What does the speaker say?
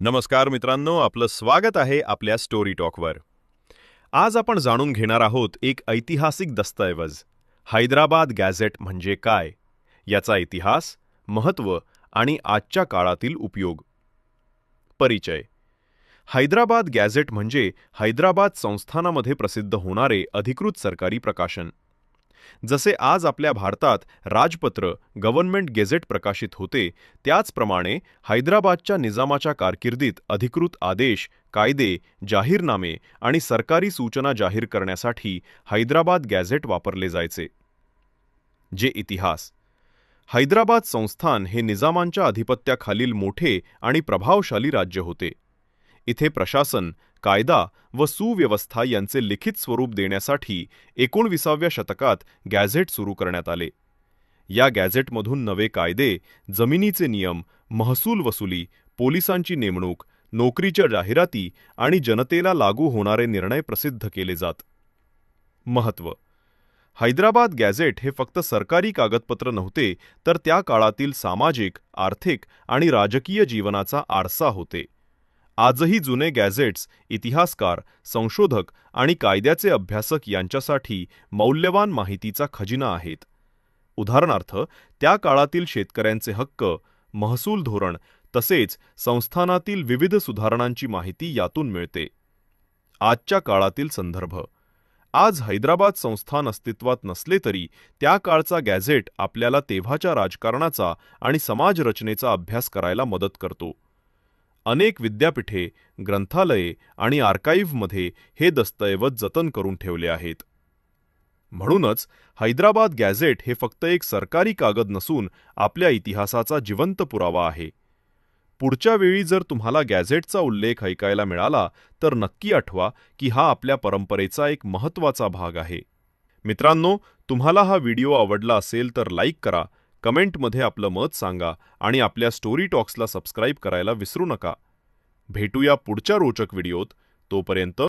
नमस्कार मित्रांनो आपलं स्वागत आहे आपल्या स्टोरी टॉकवर आज आपण जाणून घेणार आहोत एक ऐतिहासिक दस्तऐवज हैदराबाद गॅझेट म्हणजे काय? याचा इतिहास महत्त्व आणि आजच्या काळातील उपयोग. परिचय. हैदराबाद गॅझेट म्हणजे हैदराबाद संस्थानामध्ये प्रसिद्ध होणारे अधिकृत सरकारी प्रकाशन. जसे आज आपल्या भारतात राजपत्र गव्हर्नमेंट गेझेट प्रकाशित होते त्याचप्रमाणे हैदराबादच्या निजामाच्या कारकिर्दीत अधिकृत आदेश कायदे जाहीरनामे आणि सरकारी सूचना जाहीर करण्यासाठी हैदराबाद गॅझेट वापरले जायचे. जे इतिहास. हैदराबाद संस्थान हे निजामांच्या अधिपत्याखालील मोठे आणि प्रभावशाली राज्य होते. इथे प्रशासन कायदा व सुव्यवस्था यांचे लिखित स्वरूप देण्यासाठी एकोणविसाव्या शतकात गॅझेट सुरू करण्यात आले. या गॅझेटमधून नवे कायदे जमिनीचे नियम महसूल वसुली पोलिसांची नेमणूक नोकरीच्या जाहिराती आणि जनतेला लागू होणारे निर्णय प्रसिद्ध केले जात. महत्त्व हैदराबाद गॅझेट हे फक्त सरकारी कागदपत्र नव्हते तर त्या काळातील सामाजिक आर्थिक आणि राजकीय जीवनाचा आरसा होते. आजही जुने गॅझेट्स इतिहासकार संशोधक आणि कायद्याचे अभ्यासक यांच्यासाठी मौल्यवान माहितीचा खजिना आहेत. उदाहरणार्थ त्या काळातील शेतकऱ्यांचे हक्क महसूल धोरण तसेच संस्थानातील विविध सुधारणांची माहिती यातून मिळते. आजच्या काळातील संदर्भ. आज हैदराबाद संस्थान अस्तित्वात नसले तरी त्या काळचा गॅझेट आपल्याला तेव्हाच्या राजकारणाचा आणि समाजरचनेचा अभ्यास करायला मदत करतो. अनेक विद्यापीठे ग्रंथालये आणि आर्काईव्हमध्ये हे दस्तऐवज जतन करून ठेवले आहेत. म्हणूनच हैदराबाद गॅझेट हे फक्त एक सरकारी कागद नसून आपल्या इतिहासाचा जिवंत पुरावा आहे. पुढच्या वेळी जर तुम्हाला गॅझेटचा उल्लेख ऐकायला मिळाला तर नक्की आठवा की हा आपल्या परंपरेचा एक महत्त्वाचा भाग आहे. मित्रांनो तुम्हाला हा व्हिडिओ आवडला असेल तर लाईक करा कमेंटमध्ये आपलं मत सांगा आणि आपल्या स्टोरी टॉक्सला सबस्क्राईब करायला विसरू नका. भेटूया पुढच्या रोचक व्हिडिओत. तोपर्यंत